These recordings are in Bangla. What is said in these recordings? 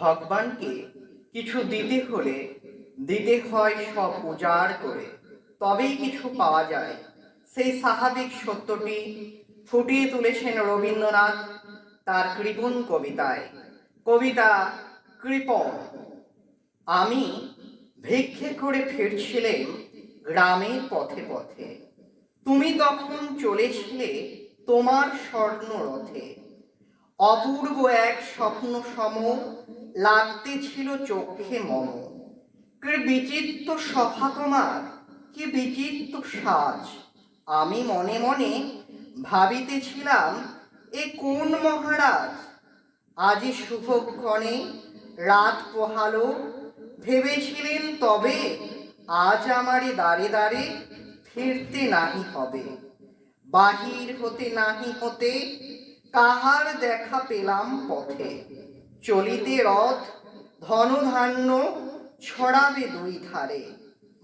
ভগবানকে কিছু দিতে হলে দিতে হয় সব উজাড় করে। তবেই কিছু পাওয়া যায়। সেই স্বাভাবিক সত্যটি ফুটিয়ে তুলেছেন রবীন্দ্রনাথ তার কৃপণ কবিতায়। কবিতা কৃপণ, আমি ভিক্ষে করে ফিরছিলেন গ্রামের পথে পথে। তুমি তখন চলেছিলে তোমার স্বর্ণ রথে অপূর্ব এক স্বপ্ন সম লাগতে ছিল চোখে মম। কি বিচিত্র সভা তোমার? কি বিচিত্র সাজ? আমি মনে মনে ভাবিতেছিলাম, এ কোন মহারাজ? আজি শুভক্ষণে রাত পোহালো। ভেবেছিলেন তবে আজ আমারে দাঁড়ে দাঁড়ে ফিরতে নাহি হবে। বাহির হতে নাহি হতে কাহার দেখা পেলাম পথে? চলিতে রথ, ধনধান্য ছড়াবে দুই ধারে।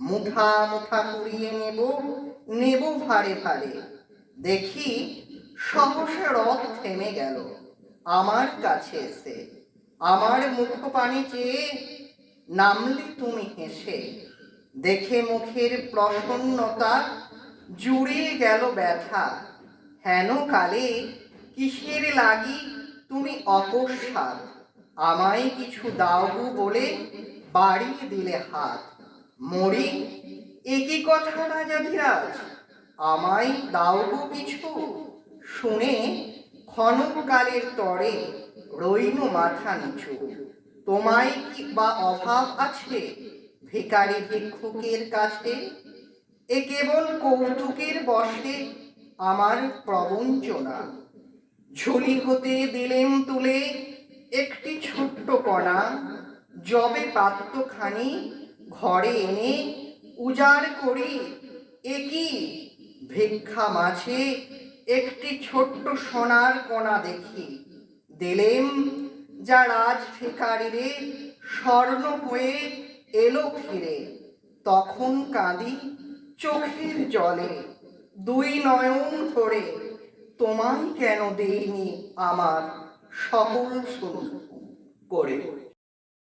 মুঠা মুঠা কুড়িয়ে নেব নেব ভারে ভারে। দেখি সহসা রথ থেমে গেল, আমার কাছে এসে। আমার মুখ পানি চেয়ে নামলে তুমি হেসে। দেখে মুখের প্রসন্নতা জুড়িয়ে গেল ব্যথা। হেন কালে কিসের লাগি তুমি অকস্মাৎ? আমায় কিছু দাওগু বলে বাড়িয়ে দিলে হাত। মরি? একই কথা রাজাধিরাজ আমায় দাওগু কিছু? শুনে ক্ষণকালের তরে রইনু মাথা নিচু। তোমায় কি বা অভাব আছে ভিকারি ভিক্ষুকের কাছে? এ কেবল কৌতুকের বসে আমার প্রবঞ্চনা। ঝুলি হতে দিলেম ছোট্ট কণা জবে পাত্রখানি ঘরে এনে উজাড় করি। একই ভিক্ষা মাঝে একটি ছোট্ট সোনার কণা দেখি। দিলেম যা রাজ ভিকারিরে স্বর্ণ হয়ে এলো ফিরে। তখন কাঁদি চোখের জলে দুই নয়ন ধরে। তোমায় কেন দেইনি আমার সকল শুরু করে